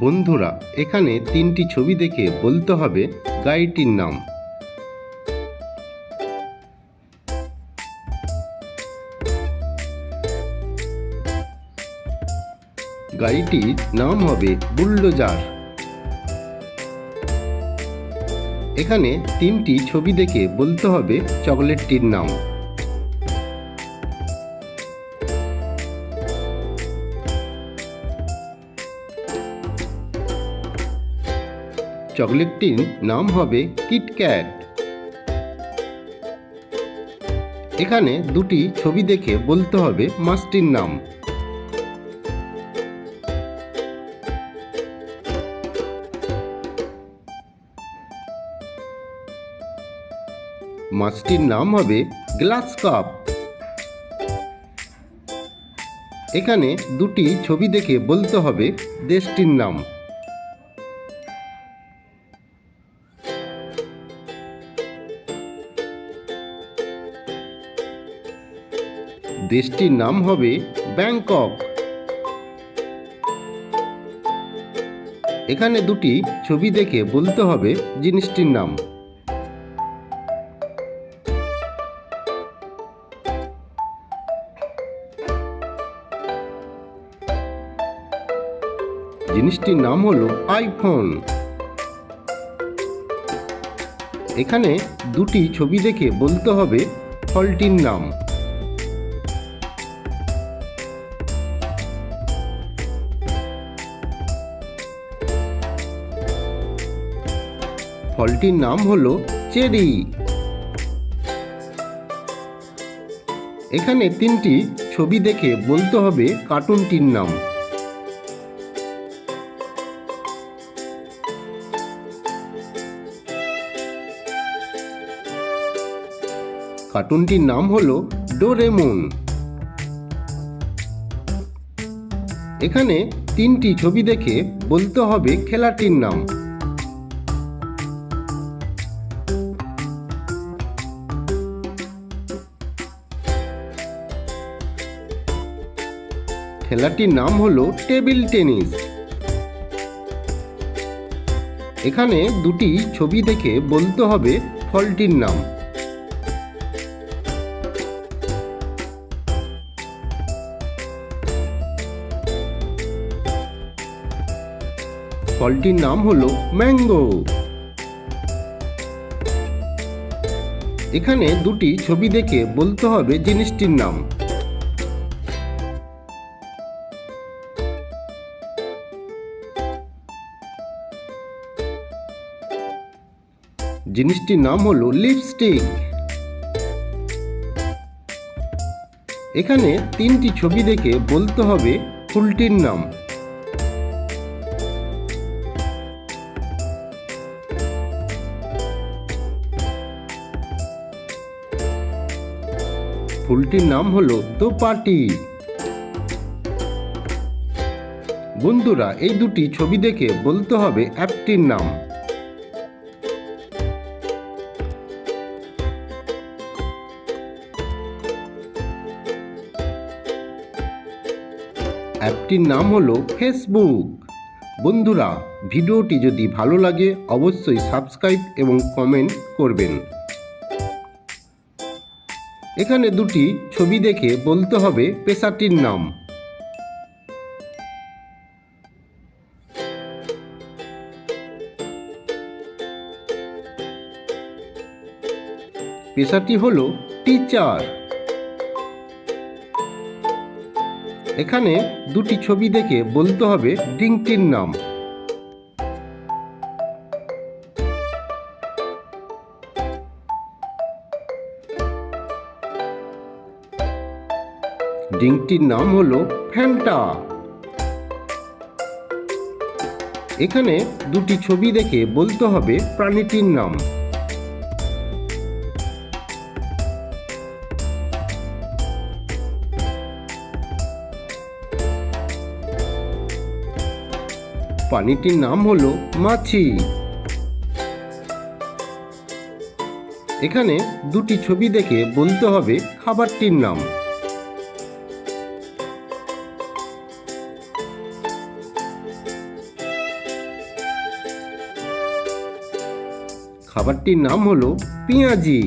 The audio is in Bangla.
বন্ধুরা, এখানে তিনটি ছবি দেখে বলতে হবে গাড়িটির নাম। গাড়িটির নাম হবে বুলডোজার। এখানে তিনটি ছবি দেখে বলতে হবে চকলেটটির নাম। চকলেটটির নাম হবে কিটক্যাট। এখানে দুটি ছবি দেখে বলতে হবে মাছটির নাম। মাছটির নাম হবে গ্লাস কাপ। এখানে দুটি ছবি দেখে বলতে হবে দেশটির নাম। দেশটির নাম হবে ব্যাংকক। এখানে দুটি ছবি দেখে বলতে হবে জিনিসটির নাম। জিনিসটির নাম হলো আইফোন। এখানে দুটি ছবি দেখে বলতে হবে ফলটির নাম। ফলটির নাম হলো চেরি। এখানে তিনটি ছবি দেখে বলতে হবে কার্টুনটির নাম। কার্টুনটির নাম হলো ডোরেমন। এখানে তিনটি ছবি দেখে বলতে হবে খেলাটির নাম। খেলাটির নাম হলো টেবিল টেনিস। এখানে দুটি ছবি দেখে বলতে হবে ফলটির নাম। ফলটির নাম হলো ম্যাঙ্গো। এখানে দুটি ছবি দেখে বলতে হবে জিনিসটির নাম। জিনিসটির নাম হলো লিপস্টিক এখানে তিনটি ছবি দেখে বলতে হবে ফুলটির নাম। ফুলটির নাম হলো দোপাটি। বন্ধুরা, এই দুটি ছবি দেখে বলতে হবে অ্যাপটির নাম। অ্যাপটির নাম হলো ফেসবুক। বন্ধুরা, ভিডিওটি যদি ভালো লাগে, অবশ্যই সাবস্ক্রাইব এবং কমেন্ট করবেন। এখানে দুটি ছবি দেখে বলতে হবে পেশাটির নাম। পেশাটি হলো টিচার। এখানে দুটি ছবি দেখে বলতে হবে ড্রিঙ্কটির নাম। ড্রিঙ্কটির নাম হলো ফ্যান্টা। এখানে দুটি ছবি দেখে বলতে হবে প্রাণীটির নাম। প্রাণীটির নাম হলো মাছি। এখানে দুটি ছবি দেখে বলতে হবে খাবারটির নাম। খাবারটির নাম হলো পেঁয়াজি।